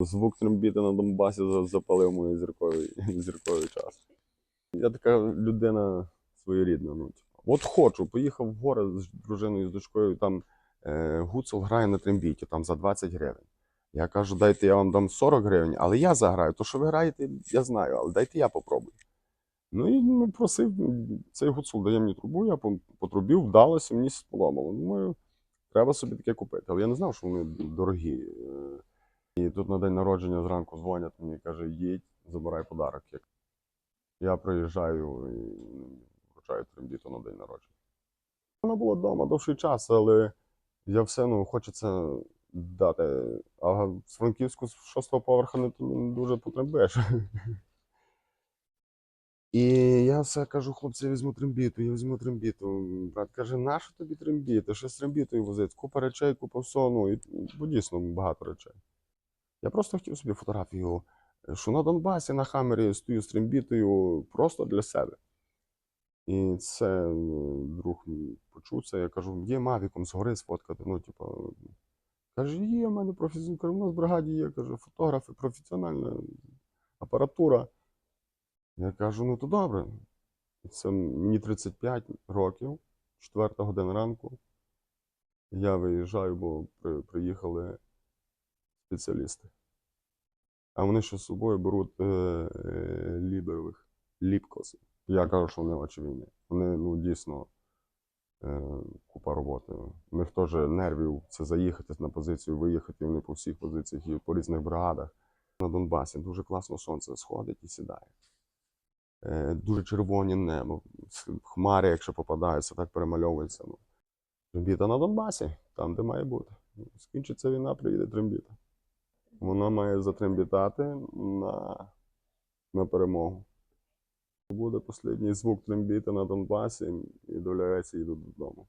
звук трембіти на Донбасі запалив мою зірковий, зірковий час. Я така людина своєрідна. Ну, типу. От хочу, поїхав в гори з дружиною з дочкою, там е, Гуцул грає на трембіті там за 20 гривень. Я кажу, дайте я вам дам 40 гривень, але я заграю. То, що ви граєте, я знаю, але дайте я попробую. Ну і ну, просив, цей гуцул дає мені трубу, я потрубів, вдалося, мені сподобало. Думаю, треба собі таке купити. Але я не знав, що вони дорогі. І тут на день народження зранку дзвонять мені каже, їдь, забирай подарок. Я- приїжджаю і вручаю трембіту на день народження. Вона була вдома довший час, але я все ну, хочеться дати. А з Франківську з шостого поверха не, дуже потребуєш. І я все кажу, хлопці, я візьму трембіту, я візьму трембіту. Брат каже, нащо тобі трембіти? Що з трембітою возити? Купа речей, купа всього. Ну, і, бо дійсно багато речей. Я просто хотів собі фотографію, що на Донбасі на хамері стою з трембітою просто для себе. І це ну, друг почув це. Я кажу, є мавіком згори сфоткати. Ну, типу, каже, є в мене професійний, у нас в бригаді є, каже, фотографи, професіональна апаратура. Я кажу, ну то добре. Це мені 35 років, 4 година ранку. Я виїжджаю, бо приїхали спеціалісти. А вони ще з собою беруть е, е, ліберових ліпкосів. Я кажу, що вони очі війни. Вони ну, дійсно е, купа роботи. У них теж нервів це заїхати на позицію, виїхати. Вони по всіх позиціях і по різних бригадах. На Донбасі дуже класно сонце сходить і сідає. Е, дуже червоні небо, хмари, якщо попадаються, так перемальовується. Ну. Трембіта на Донбасі, там, де має бути. Скінчиться війна, приїде трембіта. Вона має затрембітати на, на перемогу. Буде останній звук трембіти на Донбасі, і доляється йду додому.